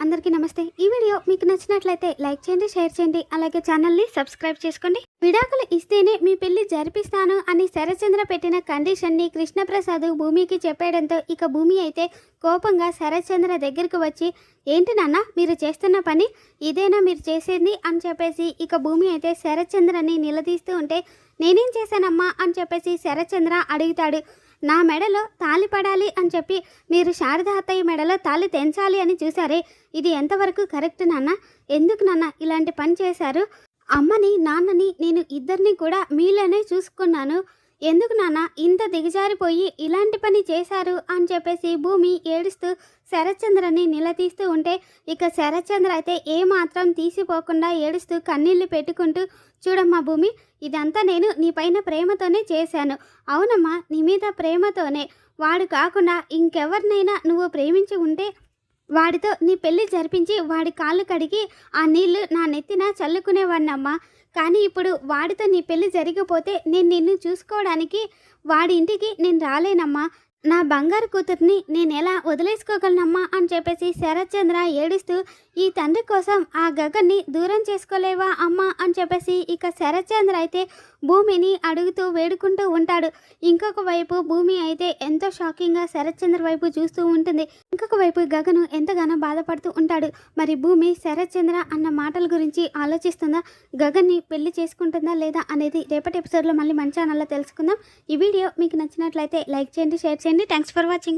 అందరికీ నమస్తే. ఈ వీడియో మీకు నచ్చినట్లయితే లైక్ చేయండి షేర్ చేయండి. అలాగే ఛానల్ని సబ్స్క్రైబ్ చేసుకోండి. విడాకులు ఇస్తేనే మీ పెళ్ళి జరిపిస్తాను అని శరచంద్ర పెట్టిన కండిషన్ని కృష్ణప్రసాద్ భూమికి చెప్పేయడంతో ఇక భూమి అయితే కోపంగా శరశ్చంద్ర దగ్గరికి వచ్చి ఏంటి నాన్న మీరు చేస్తున్న పని ఇదేనా మీరు చేసేది? అని చెప్పేసి ఇక భూమి అయితే శరత్చంద్రని నిలదీస్తూ ఉంటే నేనేం చేశానమ్మా? అని చెప్పేసి శరత్చంద్ర అడుగుతాడు. నా మెడలో తాళి పడాలి అని చెప్పి మీరు శారద అత్తయ్య మెడలో తాళి తెంచాలి అని చూసారే ఇది ఎంతవరకు కరెక్ట్ నాన్న? ఎందుకు నాన్న ఇలాంటి పని చేశారు? అమ్మని నాన్నని నేను ఇద్దరిని కూడా మీలోనే చూసుకున్నాను. ఎందుకు నాన్న ఇంత దిగజారిపోయి ఇలాంటి పని చేశారు అని చెప్పేసి భూమి ఏడుస్తూ శరత్చంద్రని నిలదీస్తూ ఉంటే ఇక శరత్చంద్ర అయితే ఏమాత్రం తీసిపోకుండా ఏడుస్తూ కన్నీళ్ళు పెట్టుకుంటూ చూడమ్మా భూమి ఇదంతా నేను నీ పైన ప్రేమతోనే చేశాను. అవునమ్మా నీ మీద ప్రేమతోనే. వాడు కాకుండా ఇంకెవరినైనా నువ్వు ప్రేమించి ఉంటే వాడితో నీ పెళ్ళి జరిపించి వాడి కాళ్ళు కడిగి ఆ నీళ్ళు నా నెత్తిన చల్లుకునేవాడినమ్మా. కానీ ఇప్పుడు వాడితో నీ పెళ్ళి జరిగిపోతే నేను నిన్ను చూసుకోవడానికి వాడి ఇంటికి నేను రాలేనమ్మా. నా బంగారు కూతుర్ని నేను ఎలా వదిలేసుకోగలనమ్మా అని చెప్పేసి శరత్చంద్ర ఏడుస్తూ ఈ తండ్రి కోసం ఆ గగన్ని దూరం చేసుకోలేవా అమ్మా? అని చెప్పేసి ఇక శరత్చంద్ర అయితే భూమిని అడుగుతూ వేడుకుంటూ ఉంటాడు. ఇంకొక వైపు భూమి అయితే ఎంతో షాకింగ్గా శరత్చంద్ర వైపు చూస్తూ ఉంటుంది. ఇంకొక వైపు గగను ఎంతగానో బాధపడుతూ ఉంటాడు. మరి భూమి శరత్చంద్ర అన్న మాటల గురించి ఆలోచిస్తుందా? గగన్ని పెళ్ళి చేసుకుంటుందా లేదా అనేది రేపటి ఎపిసోడ్లో మళ్ళీ మంచి ఛానల్లో తెలుసుకుందాం. ఈ వీడియో మీకు నచ్చినట్లయితే లైక్ చేయండి షేర్ చేయండి. Thanks for watching